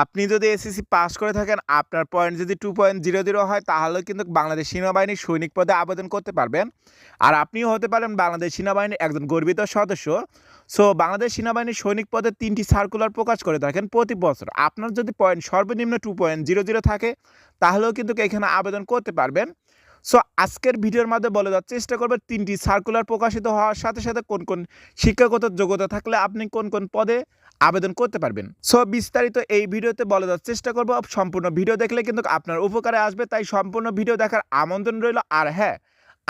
আপনি যদি SSC pass করে থাকেন, আপনার পয়েন্ট যদি টু পয়েন্ট জিরো জিরো হয়, তাহলে কিন্তু বাংলাদেশ সেনাবাহিনীর সৈনিক পদে আবেদন করতে পারবেন। আর আপনিও হতে পারেন বাংলাদেশ সেনাবাহিনীর একজন গর্বিত সদস্য। সো বাংলাদেশ সেনাবাহিনীর সৈনিক পদে তিনটি সার্কুলার প্রকাশ করে থাকেন প্রতি বছর। আপনার যদি পয়েন্ট সর্বনিম্ন টু পয়েন্ট জিরো জিরো থাকে, তাহলেও কিন্তু এখানে আবেদন করতে পারবেন। সো আজকের ভিডিওর মাধ্যমে বলে দেওয়ার চেষ্টা করবে তিনটি সার্কুলার প্রকাশিত হওয়ার সাথে সাথে কোন কোন শিক্ষাগত যোগ্যতা থাকলে আপনি কোন কোন পদে আবেদন করতে পারবেন। সো বিস্তারিত এই ভিডিওতে বলে দেওয়ার চেষ্টা করব। সম্পূর্ণ ভিডিও দেখলে কিন্তু আপনার উপকারে আসবে। তাই সম্পূর্ণ ভিডিও দেখার আমন্ত্রণ রইল। আর হ্যাঁ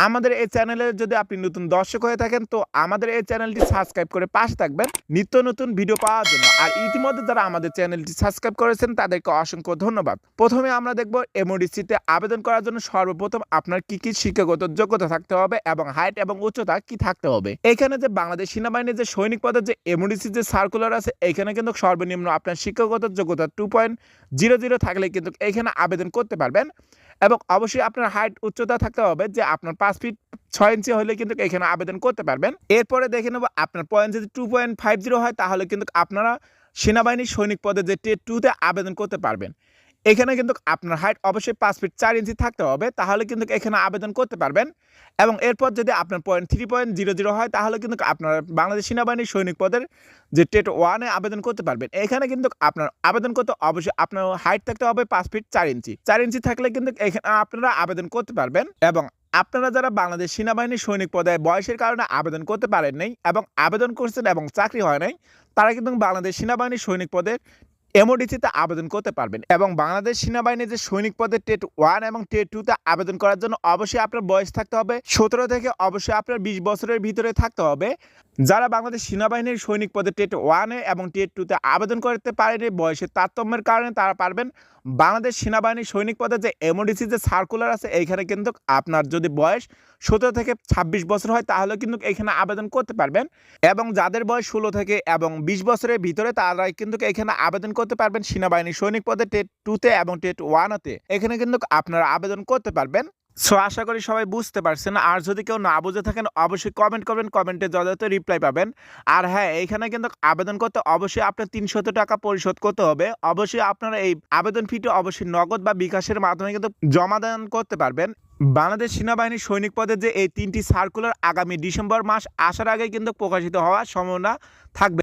আমাদের এই চ্যানেলে যদি আপনি নতুন দর্শক হয়ে থাকেন, তো আমাদের এই চ্যানেলটি সাবস্ক্রাইব করে পাশে থাকবেন। নিত্য নতুন ভিডিও পাওয়ার জন্য। আর ইতিমধ্যে যারা আমাদের চ্যানেলটি সাবস্ক্রাইব করেছেন, তাদেরকে অসংখ্য ধন্যবাদ। প্রথমে আমরা দেখব এমওডিসিতে আবেদন করার জন্য সর্বপ্রথম আপনার কি কি শিক্ষাগত যোগ্যতা থাকতে হবে এবং হাইট এবং উচ্চতা কি থাকতে হবে। এখানে যে বাংলাদেশ সেনাবাহিনীর যে সৈনিক পদের যে এমওডিসি যে সার্কুলার আছে, এখানে কিন্তু সর্বনিম্ন আপনার শিক্ষাগত যোগ্যতা টু পয়েন্ট জিরো জিরো থাকলে কিন্তু এখানে আবেদন করতে পারবেন। এবং অবশ্যই আপনার হাইট উচ্চতা থাকতে হবে যে আপনার পাঁচ ফিট ছয় ইঞ্চি হলে কিন্তু এখানে আবেদন করতে পারবেন। এরপরে দেখে নেব আপনার পয়েন্ট যদি টু পয়েন্ট ফাইভ জিরো হয়, তাহলে কিন্তু আপনারা সেনাবাহিনী সৈনিক পদে যে টেট টুতে আবেদন করতে পারবেন। এখানে কিন্তু আপনার হাইট অবশ্যই পাঁচ ফিট চার ইঞ্চি থাকতে হবে, তাহলে কিন্তু এখানে আবেদন করতে পারবেন। এবং এরপর যদি আপনার point three point zero zero হয়, তাহলে কিন্তু আপনার বাংলাদেশ সেনাবাহিনীর সৈনিক পদের যে টেট ওয়ানে আবেদন করতে পারবেন। এখানে কিন্তু আপনার আবেদন করতে অবশ্যই আপনার হাইট থাকতে হবে পাঁচ ফিট চার ইঞ্চি। চার ইঞ্চি থাকলে কিন্তু এখানে আপনারা আবেদন করতে পারবেন এবং আপনারা যারা বাংলাদেশ সেনাবাহিনীর সৈনিক পদে বয়সের কারণে আবেদন করতে পারেন নাই এবং আবেদন করছেন এবং চাকরি হয় নাই, তারা কিন্তু বাংলাদেশ সেনাবাহিনীর সৈনিক পদের এমওডিসিতে আবেদন করতে পারবেন এবং বাংলাদেশ সেনাবাহিনীর যে সৈনিক পদে টেট ওয়ান এবং টেট টুতে আবেদন করার জন্য অবশ্যই আপনার বয়স থাকতে হবে। সতেরো থেকে অবশ্যই আপনার বিশ বছরের ভিতরে থাকতে হবে। যারা বাংলাদেশ সেনাবাহিনীর সৈনিক পদে টেট ওয়ানে এবং টেট টুতে আবেদন করতে পারেনি, বয়সের তারতম্যের কারণে তারা পারবেন। বাংলাদেশ সেনাবাহিনীর সৈনিক পদে যে এমওডিসি যে সার্কুলার আছে, এইখানে কিন্তু আপনার যদি বয়স সতেরো থেকে ছাব্বিশ বছর হয়, তাহলে কিন্তু এখানে আবেদন করতে পারবেন। এবং যাদের বয়স ষোলো থেকে এবং বিশ বছরের ভিতরে, তারাই কিন্তু এখানে আবেদন করতে পারবেন সেনাবাহিনীর সৈনিক পদে টেট টুতে এবং টেট ওয়ানতে। এখানে কিন্তু আপনারা আবেদন করতে পারবেন। সো আশা করি সবাই বুঝতে পারছেন। আর যদি কেউ না বুঝে থাকেন, অবশ্যই কমেন্ট করবেন কমেন্টে যথাযথ রিপ্লাই পাবেন। আর হ্যাঁ এইখানে কিন্তু আবেদন করতে অবশ্যই আপনার তিনশত টাকা পরিশোধ করতে হবে। অবশ্যই আপনারা এই আবেদন ফিটি অবশ্যই নগদ বা বিকাশের মাধ্যমে কিন্তু জমা দান করতে পারবেন। বাংলাদেশ সেনাবাহিনীর সৈনিক পদে যে এই তিনটি সার্কুলার আগামী ডিসেম্বর মাস আসার আগে কিন্তু প্রকাশিত হওয়ার সম্ভাবনা থাকবে।